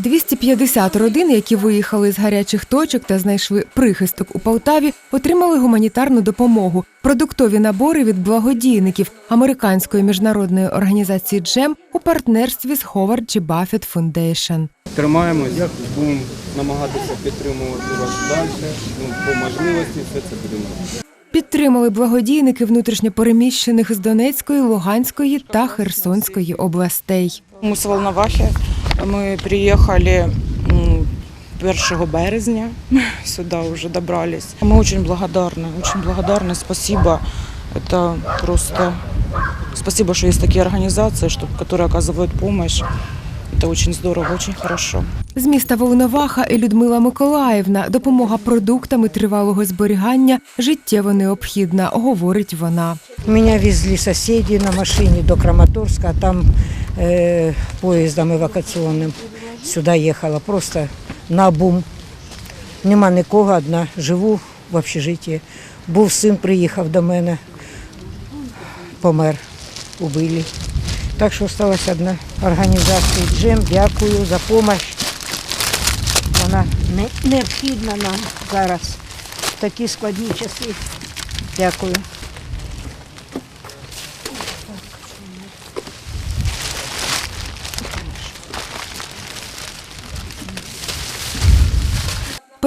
250 родин, які виїхали з гарячих точок та знайшли прихисток у Полтаві, отримали гуманітарну допомогу, продуктові набори від благодійників американської міжнародної організації Джем у партнерстві з Howard G. Buffett Foundation. Тримаємось, будемо намагатися підтримувати вас далі. Ну, по можливості все це будемо. Підтримали благодійники внутрішньопереміщених з Донецької, Луганської та Херсонської областей. Ми з Волновахи. Ми приїхали м, 1 березня. Сюди вже добрались. Мы очень благодарны, очень благодарны. Спасибо. Это просто спасибо, что есть такие организации, что, которые оказывают помощь. Это очень здорово, очень хорошо. З міста Волноваха і Людмила Миколаївна допомога продуктами тривалого зберігання життєво необхідна, говорить вона. Меня везли соседи на машине до Краматорска, а там э, поездом евакуаційним сюди їхала. Просто на бум. Нема нікого, одна. Живу в общежитті. Був син, приїхав до мене, помер, убили. Так що залишилася одна організація Джем. Дякую за допомогу. Вона не- необхідна нам зараз в такі складні часи. Дякую.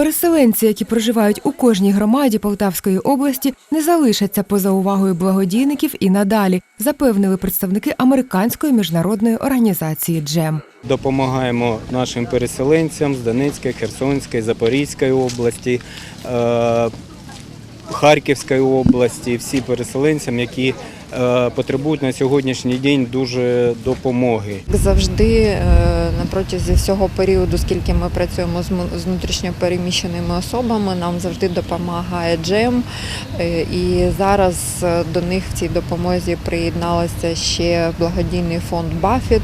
Переселенці, які проживають у кожній громаді Полтавської області, не залишаться поза увагою благодійників і надалі, запевнили представники американської міжнародної організації Джем. Допомагаємо нашим переселенцям з Донецької, Херсонської, Запорізької області, е, Харківської області, всі переселенцям, які потребують на сьогоднішній день дуже допомоги. Завжди е, на протязі всього періоду, скільки ми працюємо з му- внутрішньо переміщеними особами, нам завжди допомагає Джем. Е, І зараз е, до них в цій допомозі приєдналося ще благодійний фонд Баффет.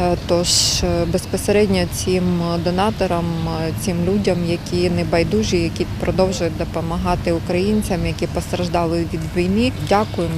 Е, Тож е, безпосередньо цим донаторам, е, цим людям, які не байдужі, які продовжують допомагати українцям, які постраждали від війни. Дякуємо.